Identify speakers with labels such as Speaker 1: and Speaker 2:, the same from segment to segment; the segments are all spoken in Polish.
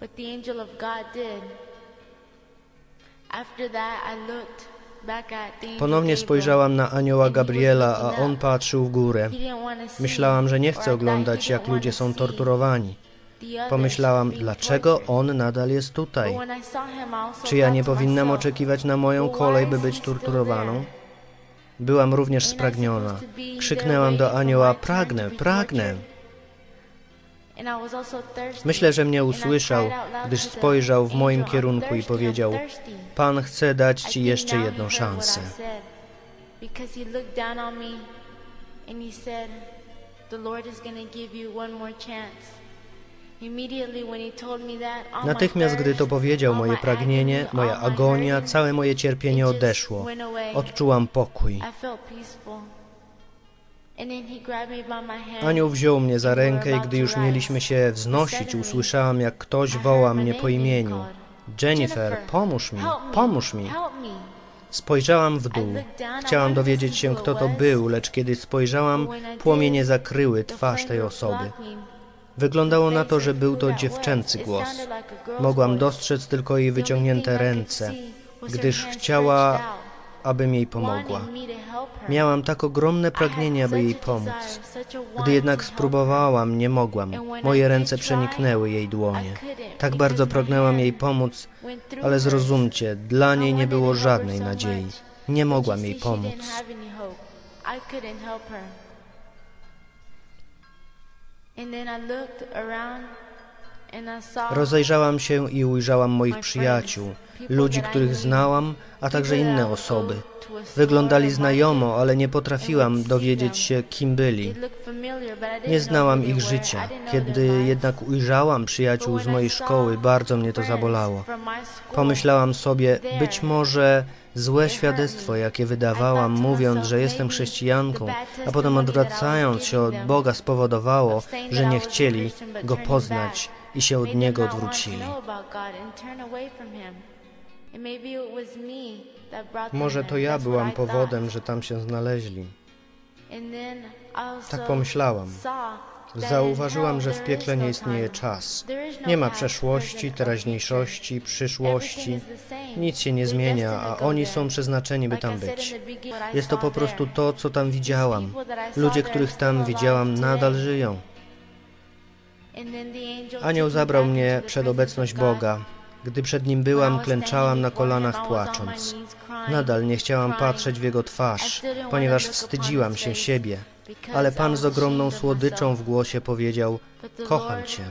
Speaker 1: but the angel of God did. After that, I looked
Speaker 2: Ponownie spojrzałam na anioła Gabriela, a on patrzył w górę. Myślałam, że nie
Speaker 1: he
Speaker 2: oglądać, jak ludzie są torturowani. Pomyślałam, dlaczego on nadal jest tutaj? Czy ja nie powinnam oczekiwać na moją kolej, by być torturowaną? Byłam również spragniona. Krzyknęłam do anioła: Pragnę, pragnę. Myślę, że mnie usłyszał, gdyż spojrzał w moim
Speaker 1: angel, "I'm
Speaker 2: kierunku i powiedział:
Speaker 1: thirsty."
Speaker 2: Pan chce dać ci jeszcze jedną szansę. Natychmiast, gdy to powiedział, moje pragnienie, moja agonia, całe moje cierpienie odeszło. Odczułam pokój. Anioł wziął mnie za rękę i gdy już mieliśmy się wznosić, usłyszałam, jak ktoś woła mnie po imieniu. Jennifer, pomóż mi, pomóż mi. Spojrzałam w dół. Chciałam dowiedzieć się, kto to był, lecz kiedy spojrzałam, płomienie zakryły twarz tej osoby. Wyglądało na to, że był to dziewczęcy głos. Mogłam dostrzec tylko jej wyciągnięte ręce, gdyż chciała, abym jej pomogła. Miałam tak ogromne pragnienie, aby jej pomóc. Gdy jednak spróbowałam, nie mogłam. Moje ręce przeniknęły jej dłonie. Tak bardzo pragnęłam jej pomóc, ale zrozumcie, dla niej nie było żadnej nadziei. Nie mogłam jej pomóc. Rozejrzałam się i ujrzałam moich przyjaciół, ludzi, których znałam, a także inne osoby. Wyglądali znajomo, ale nie potrafiłam dowiedzieć się, kim byli. Nie znałam ich życia. Kiedy jednak ujrzałam przyjaciół z mojej szkoły, bardzo mnie to zabolało. Pomyślałam sobie, być może złe świadectwo, jakie wydawałam, mówiąc, że jestem chrześcijanką, a potem odwracając się od Boga, spowodowało, że nie chcieli Go poznać i się od Niego odwrócili. Może to ja byłam powodem, że tam się znaleźli. Tak pomyślałam. Zauważyłam, że w piekle nie istnieje czas. Nie ma przeszłości, teraźniejszości, przyszłości. Nic się nie zmienia, a oni są przeznaczeni, by tam być. Jest to po prostu to, co tam widziałam. Ludzie, których tam widziałam, nadal żyją. Anioł zabrał mnie przed obecność Boga. Gdy przed nim byłam, klęczałam na kolanach płacząc. Nadal nie chciałam patrzeć w jego twarz, ponieważ wstydziłam się siebie. Ale Pan z ogromną słodyczą w głosie powiedział: Kocham Cię.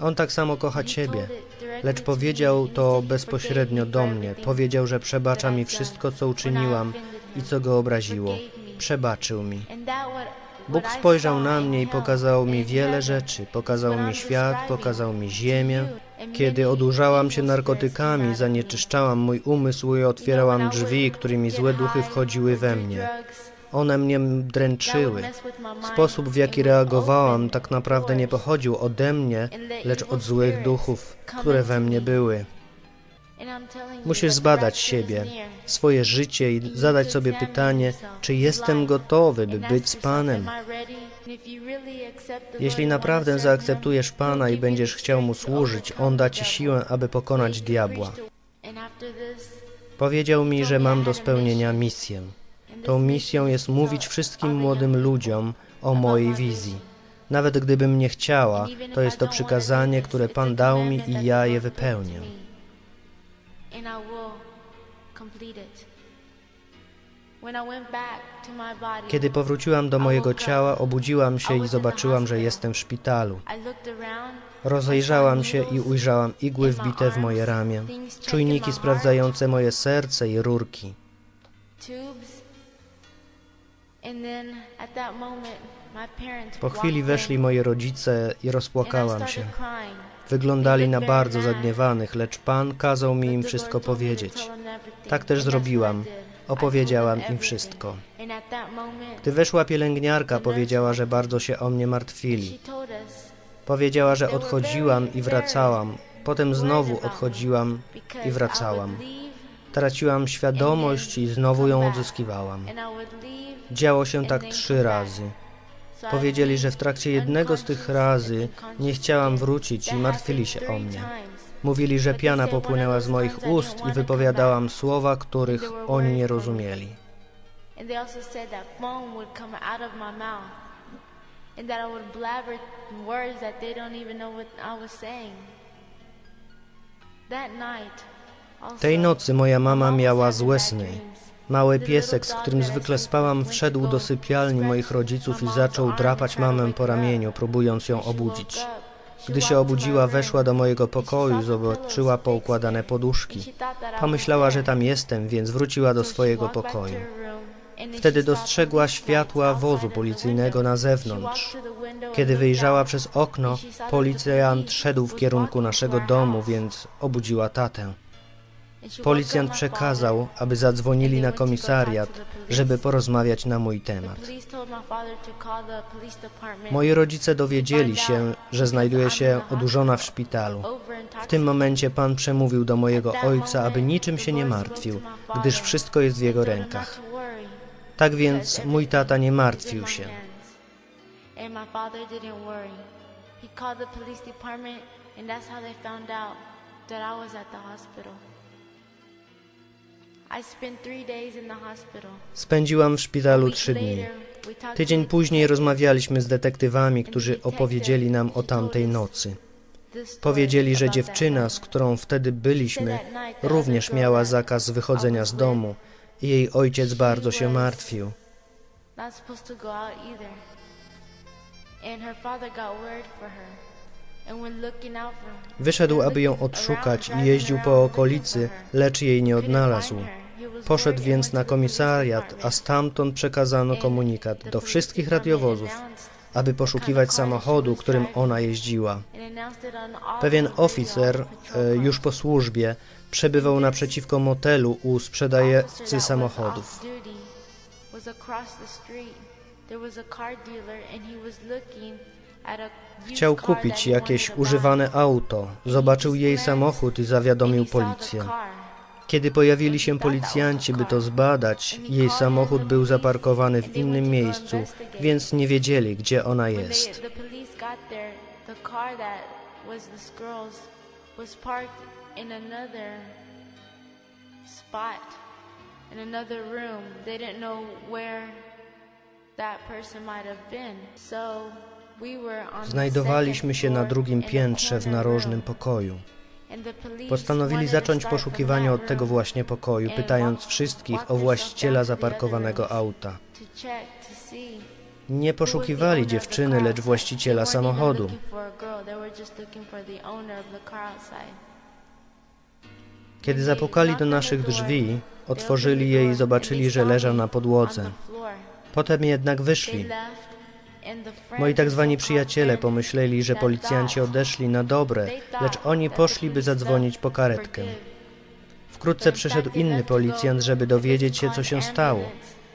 Speaker 2: On tak samo kocha Ciebie. Lecz powiedział to bezpośrednio do mnie. Powiedział, że przebacza mi wszystko, co uczyniłam i co go obraziło. Przebaczył mi. Bóg spojrzał na mnie i pokazał mi wiele rzeczy. Pokazał mi świat, pokazał mi ziemię. Kiedy odurzałam się narkotykami, zanieczyszczałam mój umysł i otwierałam drzwi, którymi złe duchy wchodziły we mnie. One mnie dręczyły. Sposób, w jaki reagowałam, tak naprawdę nie pochodził ode mnie, lecz od złych duchów, które we mnie były. Musisz zbadać siebie, swoje życie i zadać sobie pytanie, czy jestem gotowy, by być z Panem. Jeśli naprawdę zaakceptujesz Pana i będziesz chciał Mu służyć, On da Ci siłę, aby pokonać diabła. Powiedział mi, że mam do spełnienia misję. Tą misją jest mówić wszystkim młodym ludziom o mojej wizji. Nawet gdybym nie chciała, to jest to przykazanie, które Pan dał mi i ja je wypełnię. Kiedy powróciłam do mojego ciała, obudziłam się i zobaczyłam, że jestem w szpitalu. Rozejrzałam się i ujrzałam igły wbite w moje ramię, czujniki sprawdzające moje serce i rurki. Po chwili weszli moi rodzice i rozpłakałam się. Wyglądali na bardzo zagniewanych, lecz Pan kazał mi im wszystko powiedzieć. Tak też zrobiłam. Opowiedziałam im wszystko. Gdy weszła pielęgniarka, powiedziała, że bardzo się o mnie martwili. Powiedziała, że odchodziłam i wracałam. Potem znowu odchodziłam i wracałam. Traciłam świadomość i znowu ją odzyskiwałam. Działo się tak trzy razy. Powiedzieli, że w trakcie jednego z tych razy nie chciałam wrócić i martwili się o mnie. Mówili, że piana popłynęła z moich ust i wypowiadałam słowa, których oni nie rozumieli.
Speaker 1: I that night,
Speaker 2: Tej nocy moja mama miała złe sny. Mały piesek, z którym zwykle spałam, wszedł do sypialni moich rodziców i zaczął drapać mamę po ramieniu, próbując ją obudzić. Gdy się obudziła, weszła do mojego pokoju zobaczyła poukładane poduszki. Pomyślała, że tam jestem, więc wróciła do swojego pokoju. Wtedy dostrzegła światła wozu policyjnego na zewnątrz. Kiedy wyjrzała przez okno, policjant szedł w kierunku naszego domu, więc obudziła tatę. Policjant przekazał, aby zadzwonili na komisariat, żeby porozmawiać na mój temat. Moi rodzice dowiedzieli się, że znajduję się odurzona w szpitalu. W tym momencie Pan przemówił do mojego ojca, aby niczym się nie martwił, gdyż wszystko jest w jego rękach. Tak więc mój tata nie martwił się.
Speaker 1: And that's how they found out that I was at the hospital.
Speaker 2: Spędziłam w szpitalu trzy dni. Tydzień później rozmawialiśmy z detektywami, którzy opowiedzieli nam o tamtej nocy. Powiedzieli, że dziewczyna, z którą wtedy byliśmy, również miała zakaz wychodzenia z domu i jej ojciec bardzo się martwił.
Speaker 1: not supposed to go out either. And her father got word for her.
Speaker 2: Wyszedł, aby ją odszukać i jeździł po okolicy, lecz jej nie odnalazł. Poszedł więc na komisariat, a stamtąd przekazano komunikat do wszystkich radiowozów, aby poszukiwać samochodu, którym ona jeździła. Pewien oficer, e, już po służbie, przebywał naprzeciwko motelu u sprzedajcy samochodów. Chciał kupić jakieś używane auto, zobaczył jej samochód i zawiadomił policję. Kiedy pojawili się policjanci, by to zbadać, jej samochód był zaparkowany w innym miejscu, więc nie wiedzieli, gdzie ona jest.
Speaker 1: So
Speaker 2: Znajdowaliśmy się na drugim piętrze w narożnym pokoju. Postanowili zacząć
Speaker 1: from
Speaker 2: od tego właśnie pokoju, pytając wszystkich o właściciela zaparkowanego auta. Nie poszukiwali dziewczyny, lecz właściciela samochodu. Kiedy zapukali do naszych drzwi, otworzyli je i zobaczyli, że leżał na podłodze. Potem jednak wyszli. Moi tak zwani przyjaciele pomyśleli, że policjanci odeszli na dobre, lecz oni poszli, by zadzwonić po karetkę. Wkrótce przyszedł inny policjant, żeby dowiedzieć się, co się stało.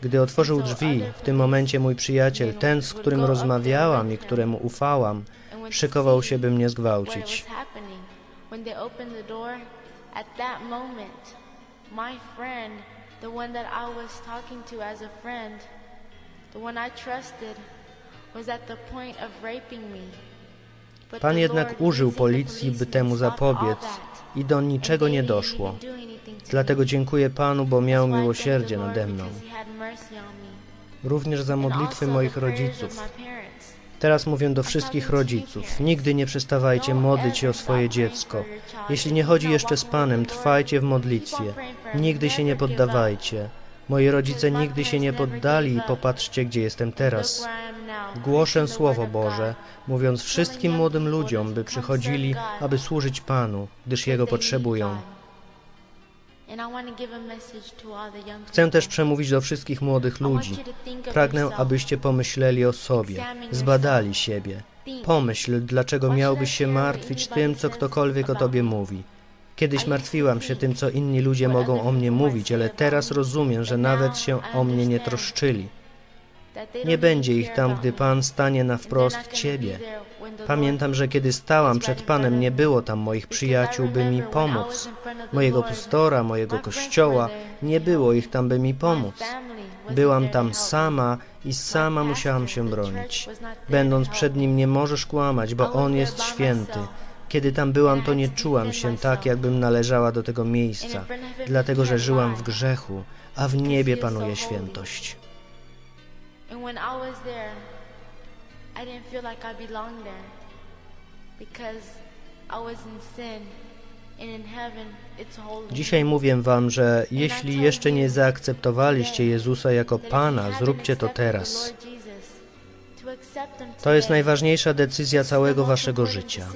Speaker 2: Gdy otworzył drzwi, w tym momencie mój przyjaciel, ten, z którym rozmawiałam i któremu ufałam, szykował się, by mnie zgwałcić.
Speaker 1: The one that I was talking to as a friend, the one I trusted,
Speaker 2: Pan jednak użył policji, by temu zapobiec i do niczego nie doszło. Dlatego dziękuję Panu, bo miał miłosierdzie nade mną. Również za modlitwy moich rodziców. Teraz mówię do wszystkich rodziców. Nigdy nie przestawajcie modlić się o swoje dziecko. Jeśli nie chodzi jeszcze z Panem, trwajcie w modlitwie. Nigdy się nie poddawajcie. Moi rodzice nigdy się nie poddali i popatrzcie, gdzie jestem teraz. Głoszę Słowo Boże, mówiąc wszystkim młodym ludziom, by przychodzili, aby służyć Panu, gdyż Jego potrzebują. Chcę też przemówić do wszystkich młodych ludzi. Pragnę, abyście pomyśleli o sobie, zbadali siebie. Pomyśl, dlaczego miałbyś się martwić tym, co ktokolwiek o tobie mówi. Kiedyś martwiłam się tym, co inni ludzie mogą o mnie mówić, ale teraz rozumiem, że nawet się o mnie nie troszczyli. Nie będzie ich tam, gdy Pan stanie na wprost Ciebie. Pamiętam, że kiedy stałam przed Panem, nie było tam moich przyjaciół, by mi pomóc. Mojego pastora, mojego kościoła, nie było ich tam, by mi pomóc. Byłam tam sama i sama musiałam się bronić. Będąc przed Nim nie możesz kłamać, bo On jest święty. Kiedy tam byłam, to nie czułam się tak, jakbym należała do tego miejsca, dlatego że żyłam w grzechu, a w niebie panuje świętość.
Speaker 1: And when I was there, I didn't feel like I belonged there because I was in sin.
Speaker 2: Dzisiaj mówię Wam, że jeśli jeszcze nie zaakceptowaliście Jezusa jako Pana, zróbcie to teraz. To jest najważniejsza decyzja całego Waszego życia.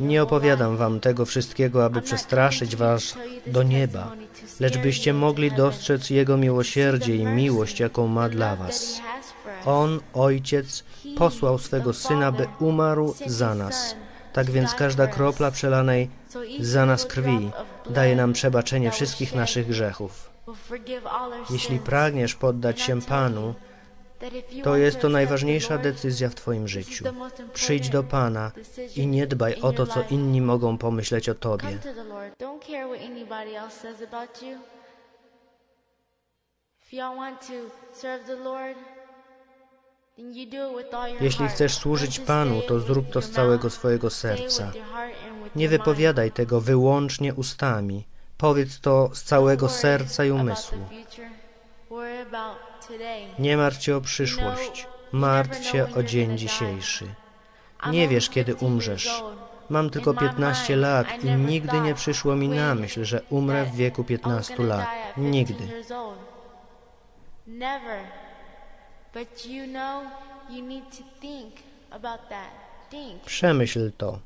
Speaker 2: Nie opowiadam Wam tego wszystkiego, aby przestraszyć Was do nieba, lecz byście mogli dostrzec Jego miłosierdzie i miłość, jaką ma dla Was. On, Ojciec, posłał swego Syna, by umarł za nas. Tak więc każda kropla przelanej za nas krwi daje nam przebaczenie wszystkich naszych grzechów. Jeśli pragniesz poddać się Panu, to jest to najważniejsza decyzja w Twoim życiu. Przyjdź do Pana i nie dbaj o to, co inni mogą pomyśleć o Tobie.
Speaker 1: If y'all want to serve the Lord,
Speaker 2: Jeśli chcesz służyć Panu, to zrób to z całego swojego serca. Nie wypowiadaj tego wyłącznie ustami. Powiedz to z całego serca i umysłu. Nie martw się o przyszłość. Martw się o dzień dzisiejszy. Nie wiesz, kiedy
Speaker 1: 15 years
Speaker 2: umrzesz. Mam tylko 15 lat i nigdy nie przyszło mi na myśl, że umrę w wieku 15 lat. Nigdy. Przemyśl to.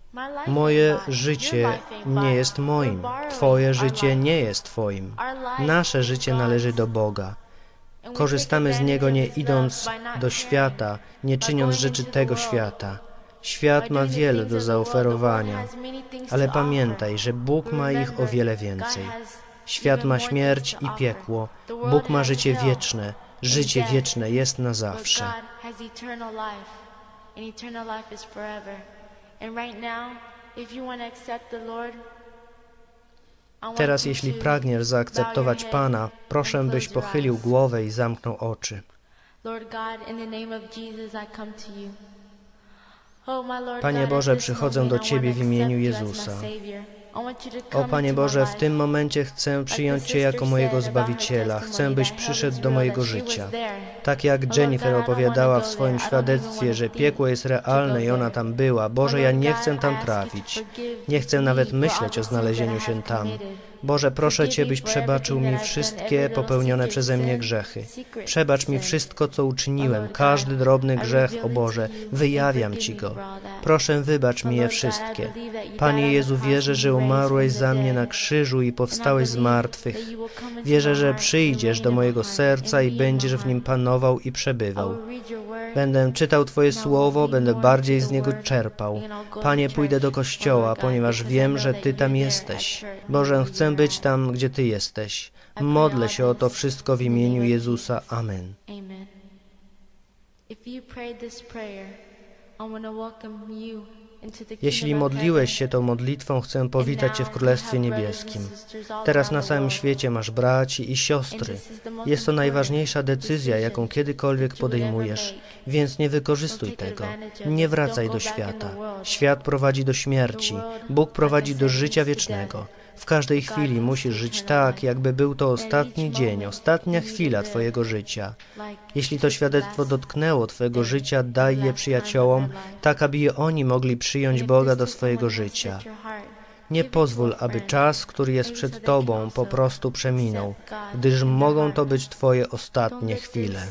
Speaker 2: Moje życie nie jest moim. Twoje życie nie jest Twoim. Nasze życie należy do Boga. Korzystamy z niego nie idąc do świata, nie czyniąc rzeczy tego świata. Świat ma wiele do zaoferowania, ale pamiętaj, że Bóg ma ich o wiele więcej. Świat ma śmierć i piekło, Bóg ma życie wieczne. Życie wieczne jest na zawsze. Teraz, jeśli pragniesz zaakceptować Pana, proszę, byś pochylił głowę i zamknął oczy.
Speaker 1: Panie Boże, przychodzę do Ciebie w imieniu Jezusa.
Speaker 2: O Panie Boże, w tym momencie chcę przyjąć Cię jako mojego Zbawiciela. Chcę, byś przyszedł do mojego życia. Tak jak Jennifer opowiadała w swoim świadectwie, że piekło jest realne i ona tam była. Boże, ja nie chcę tam trafić. Nie chcę nawet myśleć o znalezieniu się tam. Boże, proszę Cię, byś przebaczył mi wszystkie popełnione przeze mnie grzechy. Przebacz mi wszystko, co uczyniłem, każdy drobny grzech, o Boże, wyjawiam Ci go. Proszę, wybacz mi je wszystkie. Panie Jezu, wierzę, że umarłeś za mnie na krzyżu i powstałeś z martwych. Wierzę, że przyjdziesz do mojego serca i będziesz w nim panował i przebywał. Będę czytał Twoje słowo, będę bardziej z niego czerpał. Panie, pójdę do kościoła, ponieważ wiem, że Ty tam jesteś. Boże, chcę być tam, gdzie Ty jesteś. Modlę się o to wszystko w imieniu Jezusa. Amen.
Speaker 1: Amen. If you prayed this prayer, I want to welcome you
Speaker 2: Jeśli modliłeś się tą modlitwą, chcę powitać Cię w Królestwie Niebieskim. Teraz na całym świecie masz braci i siostry. Jest to najważniejsza decyzja, jaką kiedykolwiek podejmujesz, więc nie wykorzystuj tego. Nie wracaj do świata. Świat prowadzi do śmierci, Bóg prowadzi do życia wiecznego. W każdej chwili musisz żyć tak, jakby był to ostatni dzień, ostatnia chwila Twojego życia. Jeśli to świadectwo dotknęło Twojego życia, daj je przyjaciołom, tak aby oni mogli przyjąć Boga do swojego życia. Nie pozwól, aby czas, który jest przed Tobą, po prostu przeminął, gdyż mogą to być Twoje ostatnie chwile.